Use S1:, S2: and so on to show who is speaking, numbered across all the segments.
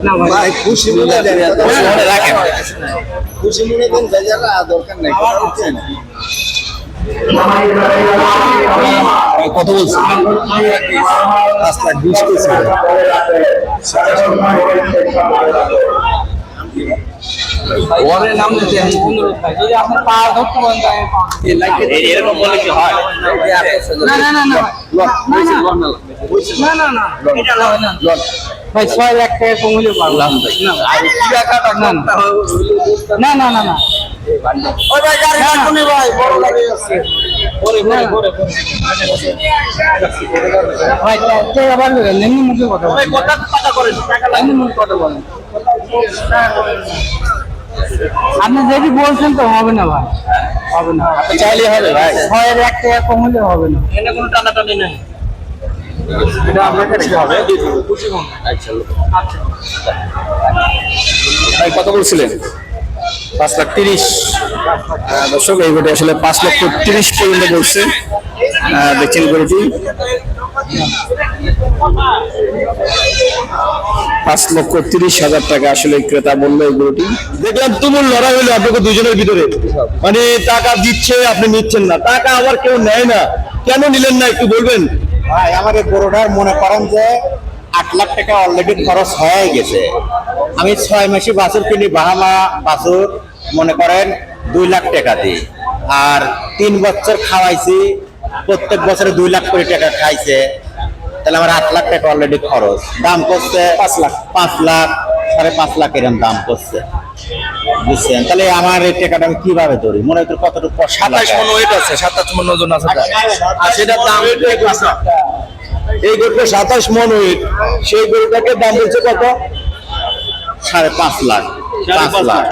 S1: না
S2: খুশি মনে
S1: রাখেন।
S2: খুশি মনে দেন বেজারা দরকার নাই।
S1: কত বলছেন
S2: পাঁচ লাখ বিশ কেজি
S1: ওরে নাম দিতে আমি অনুরোধ ভাই যদি আপনি পা ধরতে পারেন তাহলে পা এরকম বলে কি হয়? না না না না। না না না। এটা লয় না। ভাই ছয় লাখ টাকা কম হলে পারলাম না না। না না। আপনি যদি বলছেন তো হবে না ভাই। হবে না। আপনি চাইলে হবে ভাই। ছয়ের এক টাকা কম হলে হবে না। কোনো টানাটানি নাই। এটা আচ্ছা।
S3: ভাই, কত বলছিলেন? পাঁচ লাখ তিরিশ। দর্শক, এই গরুটি আসলে পাঁচ লক্ষ তিরিশ পর্যন্ত বলছে দেখছেন গরুটি পাঁচ লক্ষ তিরিশ হাজার টাকা আসলে ক্রেতা বলল এই গরুটি
S4: দেখলাম তুমুল লড়াই হলো আপনাকে দুজনের ভিতরে। মানে টাকা দিচ্ছে, আপনি নিচ্ছেন না। টাকা আবার কেউ নেয় না। কেন নিলেন না, একটু বলবেন?
S2: ভাই আমার এই গরুটার মনে করেন যে আট লাখ টাকা অলরেডি খরচ হয়ে গেছে। আমি ছয় মাসে বাছুর কিনি বাহামা বাছুর মনে করেন দুই লাখ টাকা দিই। আর তিন বছর খাওয়াইছি প্রত্যেক বছরে দুই লাখ কোটি টাকা খাইছে। তাহলে আমার আট লাখ টাকা অলরেডি খরচ। দাম করছে পাঁচ লাখ। পাঁচ লাখ সাড়ে পাঁচ লাখ এরকম দাম করছে বুঝছেন? তাহলে আমার এই টাকাটা আমি কীভাবে ধরি? মনে হয় কতটুকু
S4: সাতাশ। মন ওয়েট আছে সাতাশ মন ওজন আছে সেটা আর সেটার দাম এই গরুটা সাতাশ মন ওয়েট সেই গরুটাকে দাম বলছে কত?
S2: সাড়ে পাঁচ লাখ। পাঁচ লাখ।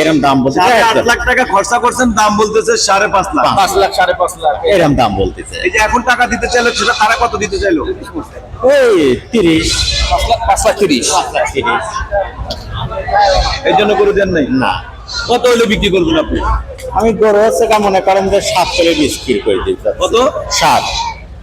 S2: এরম দাম বলতেছে
S4: আট লাখ টাকা খরচা করছেন দাম বলতেছে সাড়ে পাঁচ লাখ।
S2: পাঁচ।
S4: লাখ সাড়ে পাঁচ লাখ।
S2: এরম দাম বলতেছে।
S4: এই যে এখন টাকা দিতে চাইলো সেটা তারা কত দিতে চাইলো?
S2: ওই তিরিশ।
S4: পাঁচ লাখ তিরিশ।
S2: পাঁচ লাখ তিরিশ।
S4: এই জন্য গরু দেন নাই?
S2: না।
S4: কত হলে বিক্রি করবেন আপনি?
S2: আমি গরু হচ্ছে মনে করেন যে সাত করে বিক্রি করে দিতে
S4: কত?
S2: সাত।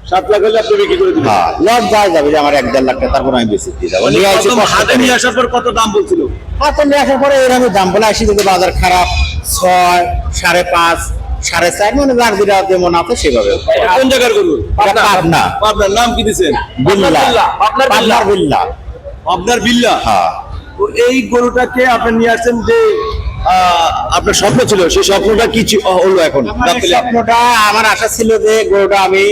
S4: সাত লাখ হলে আপনি বিক্রি করে দিবেন।
S2: হ্যাঁ। লস যায় যাবে যে আমার এক দেড় লাখ টাকা তারপর আমি বেশি দিয়ে যাব। নিয়ে আসি
S4: হাতে নিয়ে আসার পর কত দাম বলছিল?
S2: হাতে নিয়ে আসার পরে এরকম দাম বলে আসি যদি বাজার খারাপ ছয় সাড়ে পাঁচ সাড়ে চার মানে যার যেটা যেমন আছে সেভাবে।
S4: কোন জায়গার গরু?
S2: পাবনা।
S4: আপনার নাম কি দিছেন?
S2: বিল্লা।
S4: আপনার বিল্লা।
S2: বিল্লা।
S4: আপনার বিল্লা।
S2: হ্যাঁ।
S4: তো এই গরুটাকে আপনি নিয়ে আসছেন যে আহ, আপনার স্বপ্ন ছিল সেই স্বপ্নটা কি হলো এখন?
S2: স্বপ্নটা আমার আশা ছিল যে গরুটা আমি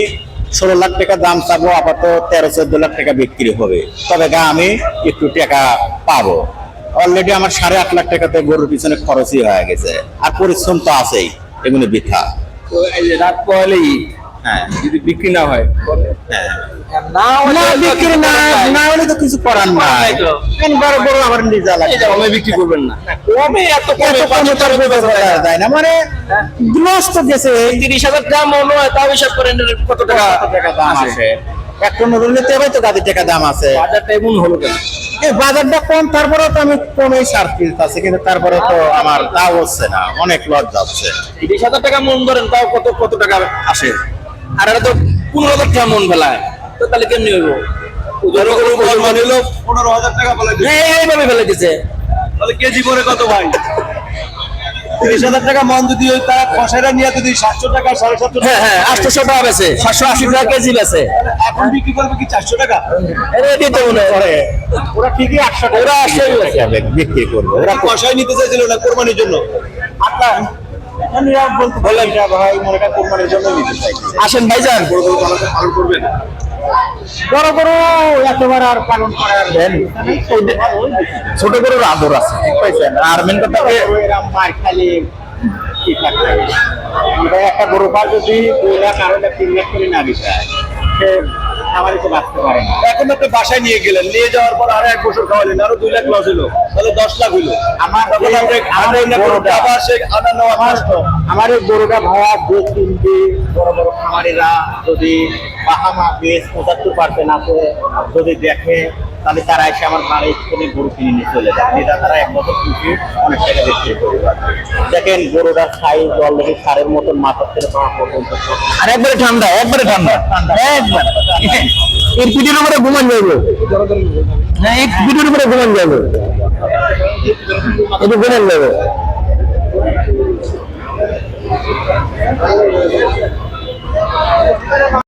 S2: ষোলো লাখ টাকা দাম চাবো, আপাতত তেরো চোদ্দ লাখ টাকা বিক্রি হবে। তবে গা, আমি একটু টাকা পাবো। অলরেডি আমার সাড়ে আট লাখ টাকাতে গরুর পিছনে খরচই হয়ে গেছে। আর পরিশ্রম তো আছেই, এগুলো বৃথা।
S4: রাত পহলেই
S2: হ্যাঁ
S4: যদি বিক্রি না হয়
S2: হ্যাঁ।
S1: না
S2: না বিক্রি না না হলে তো কিছু করার নাই। বড় বড় আমার নিজা লাগে।
S4: কমে বিক্রি করবেন না।
S1: কমে এত
S2: এত কমে তো যায় না। মানে লস তো গেছে।
S1: তিরিশ হাজার টাকা মনে হয় তাও হিসাব করেন কত টাকা
S2: টাকা দাম আছে? এক পনেরো নিতে হবে তো তাদের টাকা দাম আছে।
S1: বাজারটা এমন হলো কেন?
S2: এই বাজারটা কম তারপরে তো আমি কমই সার আছে কিন্তু তারপরে তো আমার তাও হচ্ছে না অনেক লস যাচ্ছে।
S1: তিরিশ হাজার টাকা মন ধরেন তাও কত কত টাকা আসে? আর এটা তো পনেরো হাজার টাকা মন ফেলায়। তো তাহলে কেমনি হইব?
S4: পনেরো হাজার টাকা বলে
S1: এইভাবে ফেলে দিছে।
S4: তাহলে কেজি পরে কত ভাই? তিরিশ হাজার টাকা মন যদি ওই তারা নিয়ে যদি সাতশো টাকা সাড়ে সাতশো
S1: হ্যাঁ হ্যাঁ আটশোশো টাকা বেছে। সাতশো আশি টাকা। কেজি বেছে।
S4: এখন বিক্রি করবে কি চারশো টাকা?
S1: দিতে মনে হয়।
S2: ওরা ঠিকই টাকা
S1: ওরা আসে
S2: বিক্রি করবে।
S4: ওরা কষাই নিতে চাইছিল না কোরবানির জন্য।
S2: বলতে বললাম না ভাই করেন কোরবানির জন্য নিতে চাই।
S1: আসেন ভাইজান।
S4: বড় বড় পালন পালন করবেন।
S2: বড় বড় একেবারে আর পালন করার
S1: ছোট গরুর আদর আছে
S2: পাইছেন আর মেন কথা মার খালি একটা গরু পাল যদি দুই লাখ আড়াই লাখ তিন লাখ করে না দিতে বাঁচতে পারে না।
S4: এখন আপনি বাসায় নিয়ে গেলেন নিয়ে যাওয়ার পর আরও এক বছর খাওয়ালেন আরও দুই লাখ লস হলো। তাহলে দশ লাখ হলো
S2: আমার
S4: তখন
S2: আমার
S4: আরও
S2: গরুটা
S4: সে আনা নেওয়া
S2: আমার আমার এই গরুটা ভাড়া দু তিনটি বড় বড় খামারিরা যদি বাহামা বেশ পঁচাত্তর পার্সেন্ট আছে যদি দেখে তাহলে তারা এসে আমার ভাড়া স্কুলে গরু কিনে নিয়ে চলে যায় এটা তারা এক বছর খুশি অনেক টাকা বিক্রি করতে দেখেন, গরুটা খাই জল দেখে সারের মতন মাথা থেকে পাওয়া পর্যন্ত
S1: আর একবারে ঠান্ডা একবারে ঠান্ডা। একবার। এর পিঠের উপরে ঘুমান যাবে হ্যাঁ এর পিঠের উপরে ঘুমান যাবে এটা ঘুমান যাবে